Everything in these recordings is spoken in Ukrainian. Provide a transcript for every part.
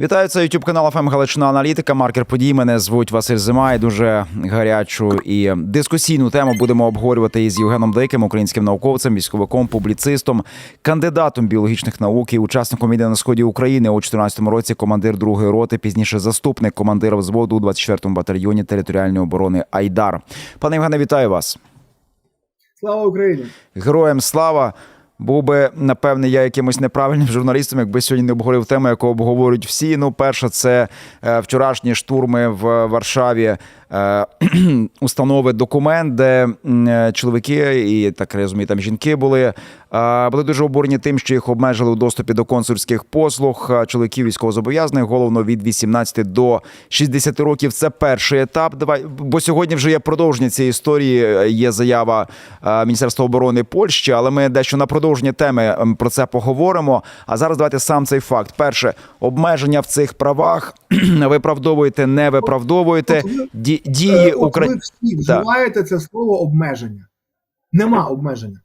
Вітаю, це YouTube канал ФМ Галичина Аналітика. Маркер подій. Мене звуть Василь Зима. І дуже гарячу і дискусійну тему будемо обговорювати із Євгеном Диким, українським науковцем, військовиком, публіцистом, кандидатом біологічних наук і учасником війни на сході України у 2014 році. Командир другої роти, пізніше заступник командира взводу у 24-му батальйоні територіальної оборони Айдар. Пане Євгене, вітаю вас. Слава Україні! Героям слава. Був би напевне я якимось неправильним журналістом, якби сьогодні не обговорив тему, яку обговорюють всі. Ну, перша це е, вчорашні штурми в Варшаві. Е, установи документ, де е, чоловіки і так я розумію, там жінки були. е, Були дуже обурені тим, що їх обмежили у доступі до консульських послуг чоловіків військовозобов'язаних, головно від 18 до 60 років. Це перший етап. Давай, бо сьогодні вже є продовження цієї історії. Є заява Міністерства оборони Польщі, але ми дещо на продовження теми ем, про це поговоримо. А зараз давайте сам цей факт. Перше обмеження в цих правах виправдовуєте, не виправдовуєте. Ді- Е, Дії От ви України. всі вживаєте це слово обмеження. Нема обмеження.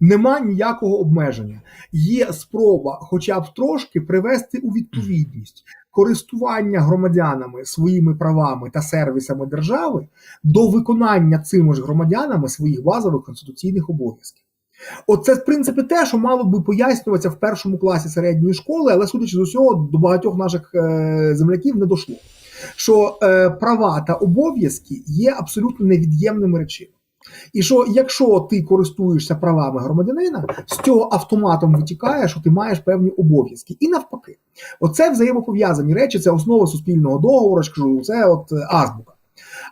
Нема ніякого обмеження. Є спроба, хоча б трошки, привести у відповідність користування громадянами своїми правами та сервісами держави до виконання цими ж громадянами своїх базових конституційних обов'язків. Оце, в принципі, те, що мало би пояснюватися в першому класі середньої школи, але судячи з усього, до багатьох наших е, земляків не дошло. Що е, права та обов'язки є абсолютно невід'ємними речами. І що якщо ти користуєшся правами громадянина, з цього автоматом витікає, що ти маєш певні обов'язки. І навпаки, оце взаємопов'язані речі, це основа суспільного договору, кажу, це от е, азбука.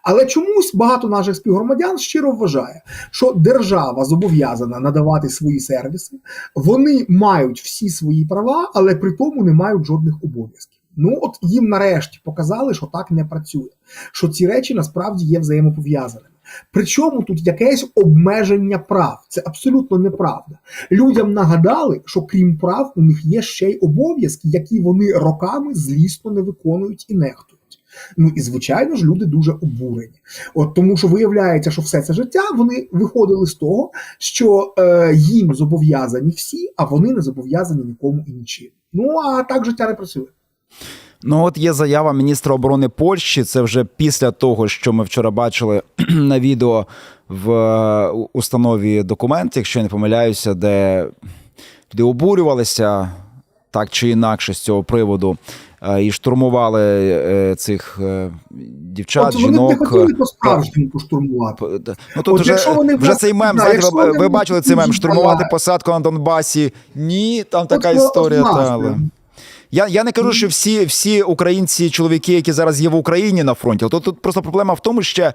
Але чомусь багато наших співгромадян щиро вважає, що держава зобов'язана надавати свої сервіси, вони мають всі свої права, але при тому не мають жодних обов'язків. Ну от їм нарешті показали, що так не працює, що ці речі насправді є взаємопов'язаними. Причому тут якесь обмеження прав. Це абсолютно неправда. Людям нагадали, що крім прав, у них є ще й обов'язки, які вони роками злісно не виконують і нехтують. Ну і звичайно ж люди дуже обурені. От тому, що виявляється, що все це життя вони виходили з того, що е, їм зобов'язані всі, а вони не зобов'язані нікому і нічим. Ну а так життя не працює. Ну, от є заява міністра оборони Польщі. Це вже після того, що ми вчора бачили на відео в установі документ, якщо я не помиляюся, де туди обурювалися так чи інакше з цього приводу. е, І штурмували е, цих е, дівчат, От вони жінок. не хотіли по-справжньому поштурмувати. Ну тут От вже, вони вже цей мем, да, знаєте, ви, ви бачили цей мем, штурмувати посадку на Донбасі. Ні, там така От, ну, історія. власне. Та, але... Я, я не кажу, що всі, всі українці, чоловіки, які зараз є в Україні на фронті. Тут, тут просто проблема в тому, ще,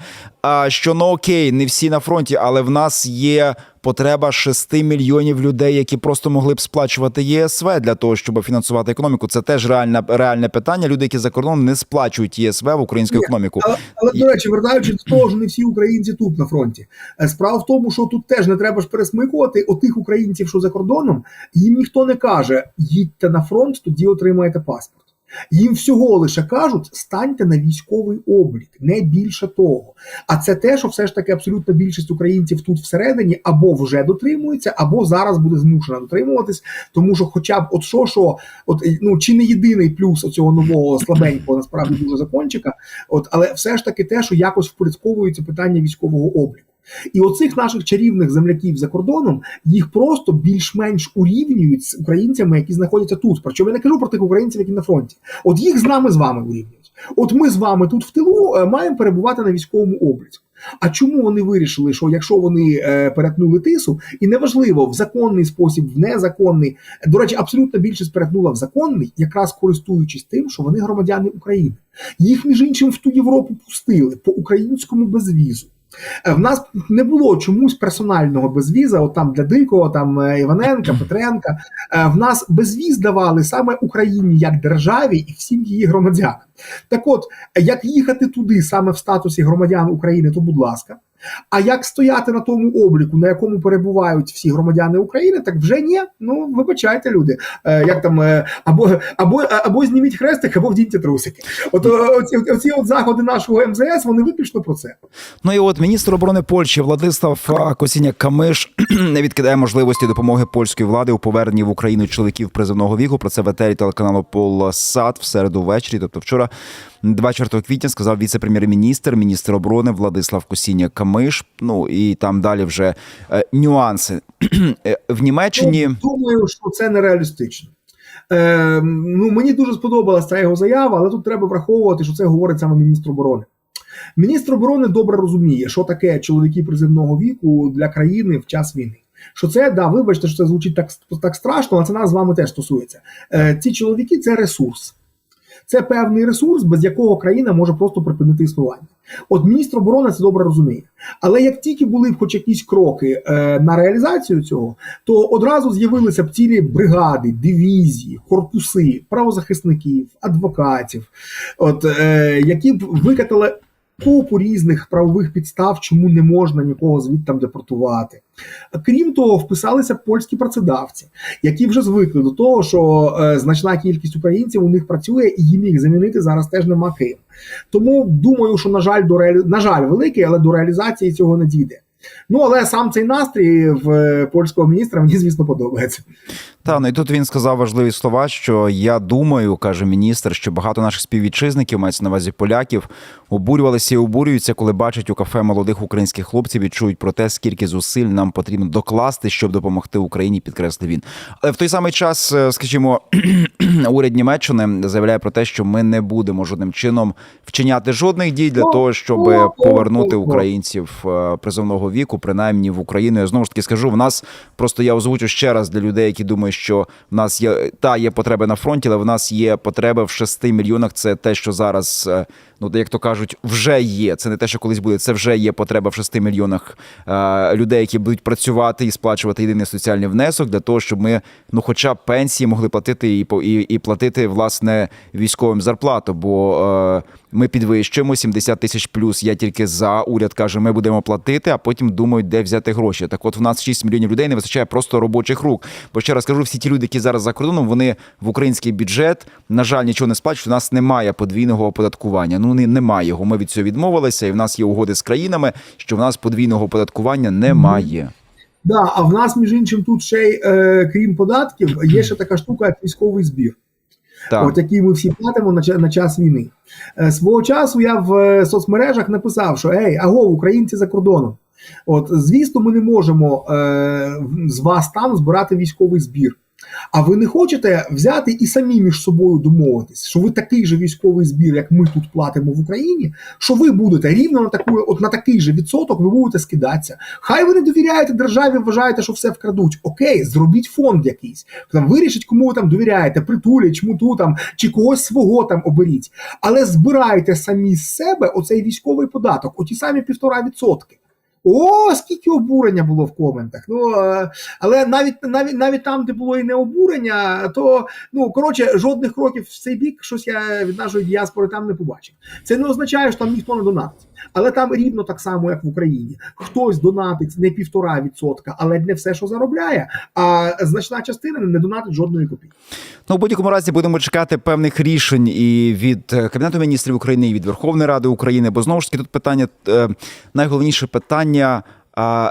що ну окей, не всі на фронті, але в нас є потреба 6 мільйонів людей, які просто могли б сплачувати ЄСВ для того, щоб фінансувати економіку. Це теж реальне, реальне питання. Люди, які за кордоном не сплачують ЄСВ в українську Ні, економіку. Але, але до речі, вертаючись до того, що не всі українці тут на фронті. Е, Справа в тому, що тут теж не треба ж пересмикувати отих українців, що за кордоном, їм ніхто не каже: їдьте на фронт, тоді отримаєте паспорт. Їм всього лише кажуть, станьте на військовий облік, не більше того. А це те, що все ж таки абсолютна більшість українців тут всередині або вже дотримується, або зараз буде змушена дотримуватись, тому що, хоча б от що, що от ну чи не єдиний плюс цього нового слабенького насправді дуже закончика, от але все ж таки те, що якось впорядковується питання військового обліку. І оцих наших чарівних земляків за кордоном їх просто більш-менш урівнюють з українцями, які знаходяться тут. Причому я не кажу про тих українців, які на фронті. От їх з нами з вами урівнюють. От ми з вами тут в тилу е, маємо перебувати на військовому обліку. А чому вони вирішили, що якщо вони е, перетнули тису, і неважливо в законний спосіб, в незаконний, до речі, абсолютно більшість перетнула в законний, якраз користуючись тим, що вони громадяни України. Їх між іншим в ту Європу пустили по українському безвізу. Е, В нас не було чомусь персонального безвіза, от там для Дикого, там е, Іваненка, Петренка. Е, В нас безвіз давали саме Україні як державі і всім її громадянам. Так от, як їхати туди саме в статусі громадян України, то будь ласка. А як стояти на тому обліку, на якому перебувають всі громадяни України, так вже ні. Ну вибачайте, люди. Е, як там е, або або або зніміть хрестик, або вдіньте трусики. От е, оці, оці от заходи нашого МЗС, вони виключно про це. Ну і от міністр оборони Польщі Владислав Косіняк Камиш не відкидає можливості допомоги польської влади у поверненні в Україну чоловіків призовного віку. Про це в етері телеканалу Полсат в середу ввечері. Тобто вчора, 24 квітня, сказав віце-прем'єр-міністр, міністр оборони Владислав Косіняк Камиш. Ну і там далі вже е, нюанси Е, в Німеччині. Ну, думаю, що це нереалістично. Е, ну, мені дуже сподобалася ця його заява, але тут треба враховувати, що це говорить саме міністр оборони. Міністр оборони добре розуміє, що таке чоловіки призивного віку для країни в час війни. Що це, да, вибачте, що це звучить так, так страшно, але це нас з вами теж стосується. Е, ці чоловіки це ресурс. Це певний ресурс, без якого країна може просто припинити існування. От міністр оборони це добре розуміє. Але як тільки були б хоч якісь кроки е, на реалізацію цього, то одразу з'явилися б цілі бригади, дивізії, корпуси, правозахисників, адвокатів, от, е, які б викатали купу різних правових підстав, чому не можна нікого звідти депортувати. Крім того, вписалися польські працедавці, які вже звикли до того, що е, значна кількість українців у них працює, і їм їх замінити зараз теж нема ким. Тому думаю, що на жаль, до реалі... на жаль, великий, але до реалізації цього не дійде. Ну але сам цей настрій в е, польського міністра мені звісно подобається. Та ну і тут він сказав важливі слова, що я думаю, каже міністр, що багато наших співвітчизників, мається на увазі поляків, обурювалися і обурюються, коли бачать у кафе молодих українських хлопців і чують про те, скільки зусиль нам потрібно докласти, щоб допомогти Україні, підкреслив він. Але в той самий час, е, скажімо, уряд Німеччини заявляє про те, що ми не будемо жодним чином вчиняти жодних дій для Ну, того, щоб ну, ну, повернути ну, українців е, призовного віку, принаймні в Україну. Я знову ж таки скажу, в нас просто я озвучу ще раз для людей, які думають, що в нас є та є потреби на фронті, але в нас є потреба в 6 мільйонах. Це те, що зараз, е, ну як то кажуть, вже є. Це не те, що колись буде. Це вже є потреба в 6 мільйонах е, людей, які будуть працювати і сплачувати єдиний соціальний внесок для того, щоб ми, ну, хоча б пенсії могли платити і і, і платити власне військовим зарплату. Бо е, ми підвищуємо 70 тисяч плюс. Я тільки за уряд каже, ми будемо платити, а потім думають, де взяти гроші. Так, от в нас 6 мільйонів людей не вистачає просто робочих рук. Бо ще раз кажу, всі ті люди, які зараз за кордоном, вони в український бюджет, на жаль, нічого не сплачують. У нас немає подвійного оподаткування. Ну не немає його. Ми від цього відмовилися, і в нас є угоди з країнами, що в нас подвійного оподаткування немає. Да, а в нас, між іншим, тут ще й е, крім податків, є ще така штука, як військовий збір. Так. от який ми всі платимо на, на час війни. Е, Свого часу я в е, соцмережах написав, що ей, аго, українці за кордоном. От, звісно, ми не можемо е, з вас там збирати військовий збір. А ви не хочете взяти і самі між собою домовитись, що ви такий же військовий збір, як ми тут платимо в Україні, що ви будете рівно на таку, от на такий же відсоток, ви будете скидатися. Хай ви не довіряєте державі, вважаєте, що все вкрадуть. Окей, зробіть фонд якийсь. Там вирішіть, кому ви там довіряєте, притулі, чмуту там чи когось свого там оберіть. Але збирайте самі з себе оцей військовий податок, оті самі півтора відсотки. О, скільки обурення було в коментах. Ну е, але навіть навіть навіть там, де було і не обурення, то ну коротше, жодних кроків в цей бік, щось я від нашої діаспори там не побачив. Це не означає, що там ніхто не донатить. Але там рівно так само, як в Україні. Хтось донатить не півтора відсотка, але не все, що заробляє. А значна частина не донатить жодної копійки. Ну, в будь-якому разі будемо чекати певних рішень і від е, Кабінету міністрів України, і від Верховної Ради України. Бо знову ж таки тут питання е, найголовніше питання.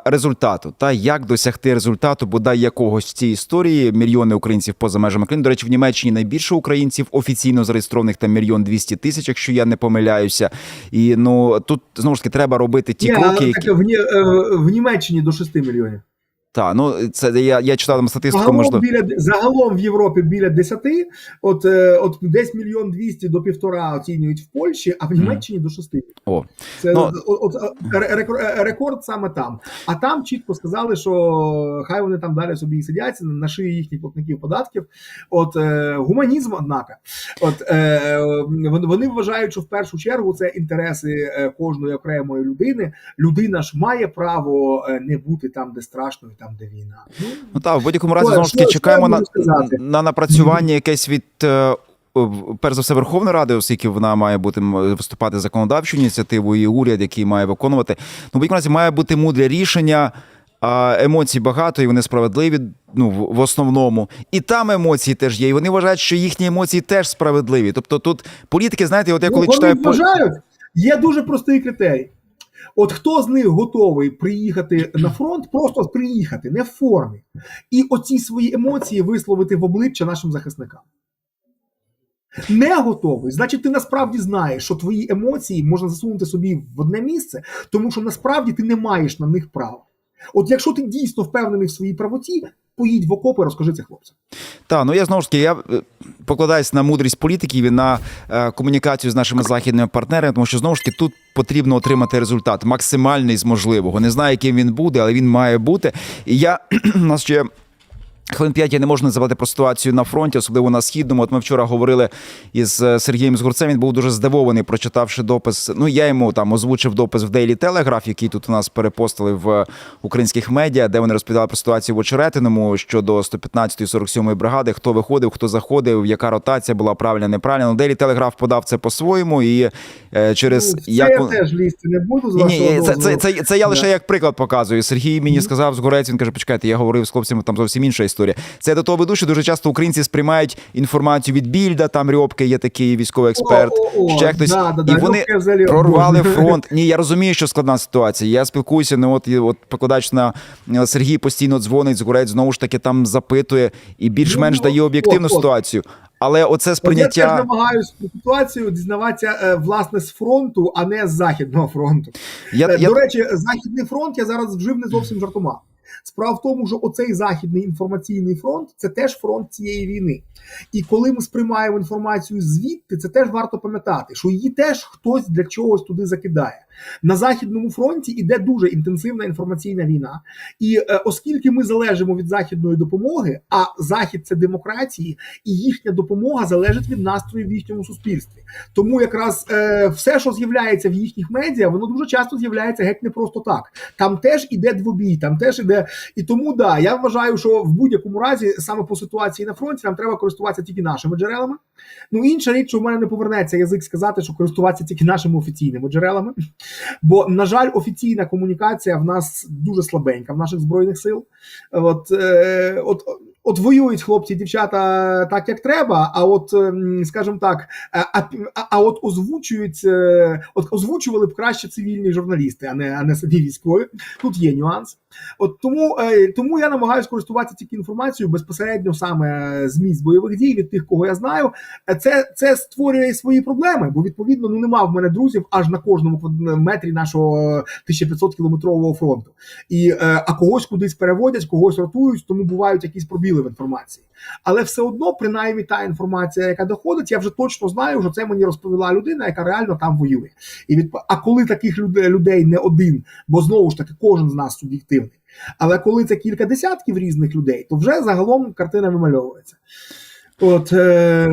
Результату та як досягти результату, бодай якогось в цій історії мільйони українців поза межами країни. До речі, в Німеччині найбільше українців офіційно зареєстрованих там мільйон двісті тисяч, якщо я не помиляюся. І ну тут знову ж таки треба робити ті не, кроки, але які так, в, е, в Німеччині до 6 мільйонів. Та ну це я, я читав там статистику. Загалом, Можливо, біля, загалом в Європі біля 10, от, е, от десь мільйон двісті до півтора оцінюють в Польщі, а в Німеччині до 6. о Це Ну, от, от, ре- е, рекорд саме там. А там чітко сказали, що хай вони там далі собі і сидять на шиї їхніх платників податків. От е, гуманізм, однако, от е, вони вважають, що в першу чергу це інтереси е, кожної окремої людини. Людина ж має право е, не бути там, де страшно, там, де війна. Ну, Ну так, в будь-якому разі знову ж таки чекаємо на, на напрацювання якесь від е, перш за все Верховна Рада, оскільки вона має бути виступати законодавчу ініціативу, і уряд, який має виконувати. Ну, в будь-якому разі має бути мудре рішення. А емоцій багато, і вони справедливі. Ну в, основному, і там емоції теж є. І вони вважають, що їхні емоції теж справедливі. Тобто, тут політики, знаєте, от я коли ну, читаю вони по- вважають, є дуже простий критерій. От хто з них готовий приїхати на фронт, просто приїхати, не в формі, і оці свої емоції висловити в обличчя нашим захисникам. Не готовий, значить, ти насправді знаєш, що твої емоції можна засунути собі в одне місце, тому що насправді ти не маєш на них права. От якщо ти дійсно впевнений в своїй правоті, поїдь в окопи, розкажи це хлопцям. Та ну я знову ж таки, я покладаюся на мудрість політиків і на е, комунікацію з нашими західними партнерами, тому що знову ж таки тут потрібно отримати результат максимальний з можливого. Не знаю, яким він буде, але він має бути. І я нас ще. Хвилин п'ять я не можу не забувати про ситуацію на фронті, особливо на східному. От ми вчора говорили із е, Сергієм Згурцем. Він був дуже здивований, прочитавши допис. Ну я йому там озвучив допис в Daily Telegraph, який тут у нас перепостили в українських медіа, де вони розповідали про ситуацію в Очеретиному щодо 115-ї 47-ї бригади. Хто виходив, хто заходив, яка ротація була правильна, неправильна. Ну, Daily Telegraph подав це по-своєму, і е, через Ну, це як я теж лізти не буду з ні, це, це, це, це я лише як приклад показую. Сергій мені сказав згорець, він каже, почекайте, я говорив з хлопцями, там зовсім інша історія. Це до того веду, що дуже часто українці сприймають інформацію від Більда, там Рьобки є такий військовий експерт, О, о, о, ще хтось. да, да, да, і вони Рьобки взагалі прорвали фронт. Ні, я розумію, що складна ситуація. Я спілкуюся, ну от, і от покладач на Сергій постійно дзвонить, згорець знову ж таки там запитує і більш-менш Ну, дає об'єктивну ситуацію. Але оце От Я теж сприйняття. намагаюся ситуацію дізнаватися е, власне з фронту, а не з західного фронту. Я, Е, я, До речі, західний фронт я зараз вжив не зовсім жартома. Справа в тому, що оцей західний інформаційний фронт це теж фронт цієї війни. І коли ми сприймаємо інформацію звідти, це теж варто пам'ятати, що її теж хтось для чогось туди закидає. На західному фронті іде дуже інтенсивна інформаційна війна. І е, оскільки ми залежимо від західної допомоги, а захід це демократії, і їхня допомога залежить від настроїв в їхньому суспільстві. Тому якраз е, все, що з'являється в їхніх медіа, воно дуже часто з'являється геть не просто так. Там теж іде двобій, там теж іде. І тому да, я вважаю, що в будь-якому разі, саме по ситуації на фронті, нам треба користуватися тільки нашими джерелами. Ну інша річ, що в мене не повернеться язик сказати, що користуватися тільки нашими офіційними джерелами. Бо, на жаль, офіційна комунікація в нас дуже слабенька в наших збройних сил. От, е, от, от воюють хлопці і дівчата так, як треба. А от, ем, скажімо так, а, а, от озвучують, е, от озвучували б краще цивільні журналісти, а не, а не самі військові. Тут є нюанс. От тому, е, тому я намагаюся користуватися тільки інформацією безпосередньо саме з місць бойових дій від тих, кого я знаю. Е, Це, це створює свої проблеми, бо відповідно ну нема в мене друзів аж на кожному метрі нашого 1500 кілометрового фронту. І е, а когось кудись переводять, когось ротують, тому бувають якісь пробіли в інформації. Але все одно, принаймні, та інформація, яка доходить, я вже точно знаю, що це мені розповіла людина, яка реально там воює. І від а коли таких людей не один, бо знову ж таки кожен з нас суб'єктивний. Але коли це кілька десятків різних людей, то вже загалом картина вимальовується. От, е,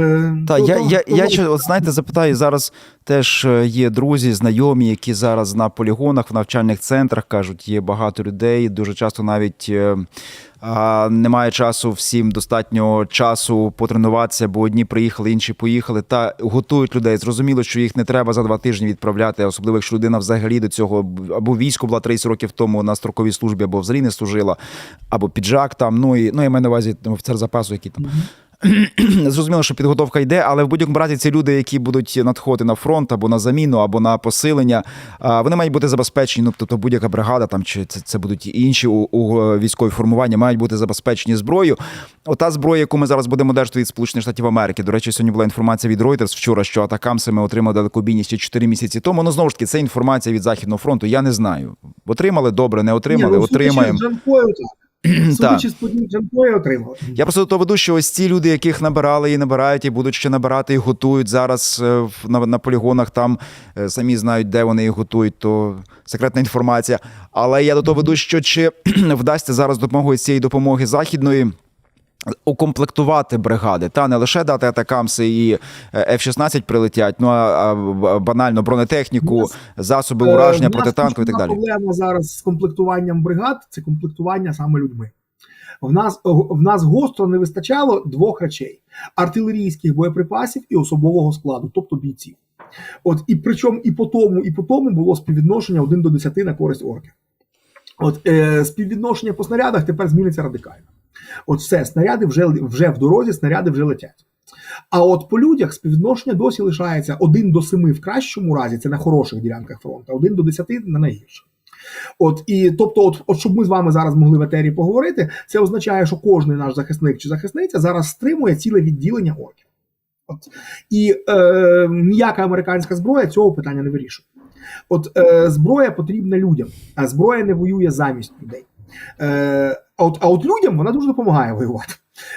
Та то- я, я, то- я ще, от знаєте, запитаю зараз. Теж е, є друзі, знайомі, які зараз на полігонах в навчальних центрах кажуть, є багато людей. Дуже часто навіть е, а, немає часу всім достатньо часу потренуватися, бо одні приїхали, інші поїхали. Та готують людей. Зрозуміло, що їх не треба за два тижні відправляти, особливо якщо людина взагалі до цього або військо була 30 років тому на строковій службі, або взагалі не служила, або піджак там. Ну і ну я маю на увазі офіцер запасу, який там. Зрозуміло, що підготовка йде, але в будь-якому разі ці люди, які будуть надходити на фронт або на заміну, або на посилення, вони мають бути забезпечені. Ну, тобто будь-яка бригада, там чи це, це будуть і інші у, у е, військові формування, мають бути забезпечені зброєю. Ота зброя, яку ми зараз будемо одержати від Сполучених Штатів Америки. До речі, сьогодні була інформація від Reuters вчора, що атакамси ми отримали далекобійність ще 4 місяці тому. Ну знову ж таки, це інформація від західного фронту. Я не знаю. Отримали добре, не отримали, Ні, ну, отримаємо. Судячи з подій Джанкою, отримав. Я просто до того веду, що ось ці люди, яких набирали і набирають, і будуть ще набирати, і готують зараз е, на, на полігонах, там е, самі знають, де вони їх готують, то секретна інформація. Але я до того веду, що чи вдасться зараз допомогою цієї допомоги західної. Укомплектувати бригади, та не лише дати атакамси і е, F-16 прилетять, ну а, банально бронетехніку, Нас, засоби Е, ураження, протитанкові і так далі. Проблема зараз з комплектуванням бригад це комплектування саме людьми. В нас, в нас гостро не вистачало двох речей: артилерійських боєприпасів і особового складу, тобто бійців. От і причому і по тому, і по тому було співвідношення 1 до 10 на користь орків. От е, співвідношення по снарядах тепер зміниться радикально. От все, снаряди вже, вже в дорозі, снаряди вже летять. А от по людях співвідношення досі лишається 1 до 7 в кращому разі, це на хороших ділянках фронту, 1 до 10 на найгірших. От і тобто, от, от щоб ми з вами зараз могли в етері поговорити, це означає, що кожен наш захисник чи захисниця зараз стримує ціле відділення орків. От і е, ніяка американська зброя цього питання не вирішує. От е, зброя потрібна людям, а зброя не воює замість людей. Е, а от, а от людям вона дуже допомагає воювати.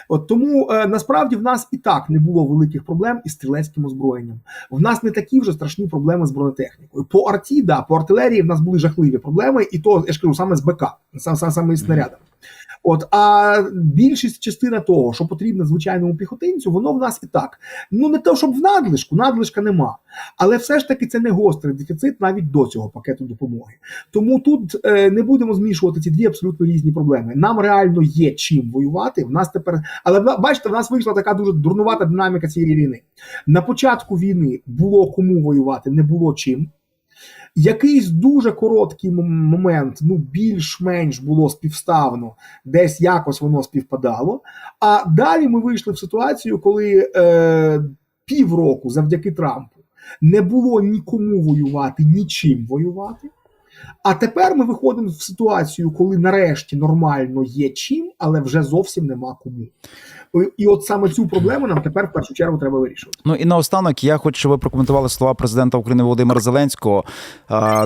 От тому е, насправді в нас і так не було великих проблем із стрілецьким озброєнням. В нас не такі вже страшні проблеми з бронетехнікою. По арті, да, по артилерії в нас були жахливі проблеми, і то я ж кажу саме з БК, саме, саме, саме із снарядами. От, а більшість частина того, що потрібно звичайному піхотинцю, воно в нас і так. Ну не то, щоб в надлишку, надлишка нема. Але все ж таки це не гострий дефіцит навіть до цього пакету допомоги. Тому тут е, не будемо змішувати ці дві абсолютно різні проблеми. Нам реально є чим воювати. В нас тепер, але бачите, в нас вийшла така дуже дурнувата динаміка цієї війни. На початку війни було кому воювати, не було чим. Якийсь дуже короткий момент, ну більш-менш було співставно, десь якось воно співпадало. А далі ми вийшли в ситуацію, коли е, півроку завдяки Трампу не було нікому воювати, нічим воювати. А тепер ми виходимо в ситуацію, коли нарешті нормально є чим, але вже зовсім нема кому. І от саме цю проблему нам тепер в першу чергу треба вирішувати. Ну і наостанок я хочу, щоб ви прокоментували слова президента України Володимира Зеленського,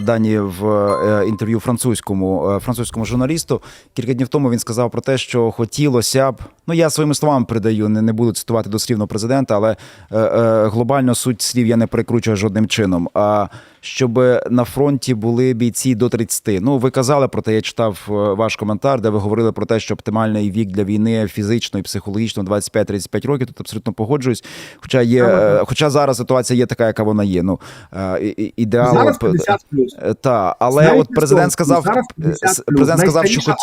дані в е, інтерв'ю французькому е, французькому журналісту. Кілька днів тому він сказав про те, що хотілося б. Ну я своїми словами передаю, не, не буду цитувати дослівно президента, але е, глобально суть слів я не перекручую жодним чином. Щоб на фронті були бійці до 30. Ну ви казали про те, я читав е, ваш коментар, де ви говорили про те, що оптимальний вік для війни фізично і психологічно 25-35 років. Тут абсолютно погоджуюсь. Хоча є, Саме е, хоча зараз ситуація є така, яка вона є. Ну е, ідеал Зараз 50 плюс. е, та, але от президент сказав, зараз 50 с- плюс. президент сказав, що хоч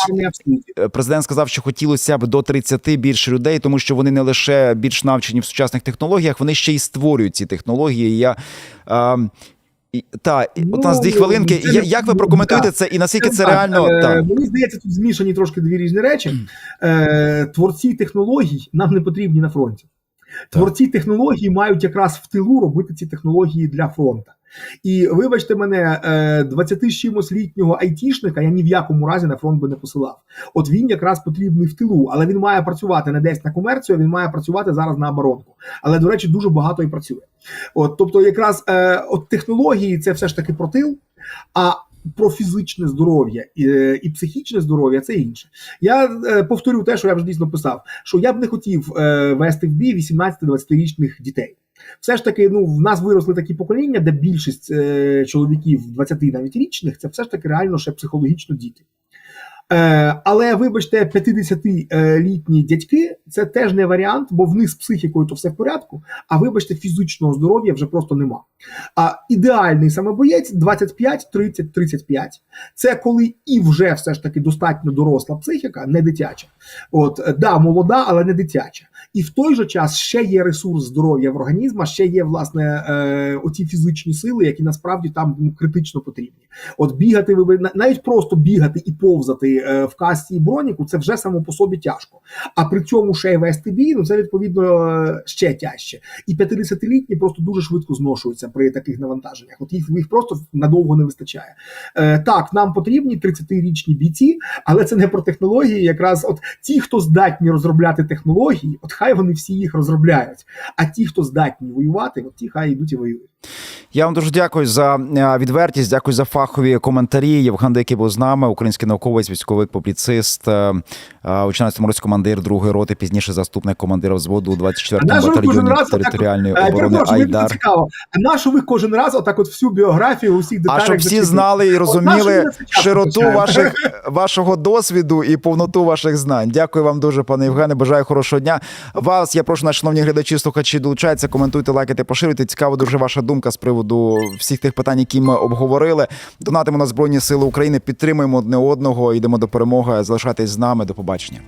президент сказав, що хотілося б до 30 більше людей, тому що вони не лише більш навчені в сучасних технологіях, вони ще й створюють ці технології. Я а, і, та і от у нас Ну, дві хвилинки. це Як ви ну, прокоментуєте це і наскільки це реально е, так? Мені здається, тут змішані трошки дві різні речі. Е, Творці технологій нам не потрібні на фронті. Творці технологій мають якраз в тилу робити ці технології для фронту. І вибачте мене, е, 20 з чимось літнього айтішника я ні в якому разі на фронт би не посилав. От він якраз потрібний в тилу, але він має працювати не десь на комерцію, він має працювати зараз на оборонку. Але, до речі, дуже багато і працює. От, тобто, якраз е, от технології це все ж таки про тил, а про фізичне здоров'я і, е, і психічне здоров'я це інше. Я е, повторю те, що я вже дійсно писав, що я б не хотів е, вести в бій 18-20-річних дітей. Все ж таки, ну в нас виросли такі покоління, де більшість е, чоловіків 20 навіть річних це все ж таки реально ще психологічно діти. Е, але вибачте, 50-літні дядьки це теж не варіант, бо в них з психікою то все в порядку. А вибачте, фізичного здоров'я вже просто нема. А ідеальний самобоєць 25, 30, 35. Це коли і вже все ж таки достатньо доросла психіка, не дитяча. От да, молода, але не дитяча. І в той же час ще є ресурс здоров'я в організму, ще є власне е, оці фізичні сили, які насправді там ну, критично потрібні. От бігати, навіть просто бігати і повзати в касті броніку, це вже само по собі тяжко. А при цьому ще й вести бій, ну це відповідно е, ще тяжче. І 50-літні просто дуже швидко зношуються при таких навантаженнях. От їх, їх просто надовго не вистачає. Е, так, нам потрібні 30-річні бійці, але це не про технології. Якраз от ті, хто здатні розробляти технології, от хай вони всі їх розробляють. А ті, хто здатні воювати, от ті хай йдуть і воюють. Я вам дуже дякую за е, відвертість, дякую за фахові коментарі. Євген Дикий був з нами, український науковець, військовий публіцист, е, е, у 14-му році командир другої роти, пізніше заступник командира взводу 24-го А нащо ви кожен батальйоні територіальної Е, оборони перепрошую, Айдар. цікаво. А на ви кожен раз отак от всю біографію усіх А щоб всі знали і розуміли широту ваших вашого досвіду і повноту ваших знань. Дякую вам дуже, пане Євгене. Бажаю хорошого дня. Вас я прошу, наші шановні глядачі, слухачі, долучайтеся, коментуйте, лайкайте, поширюйте. Цікаво дуже ваша думка з приводу. приводу всіх тих питань, які ми обговорили. Донатимо на Збройні Сили України, підтримуємо одне одного, йдемо до перемоги. Залишайтесь з нами. До побачення.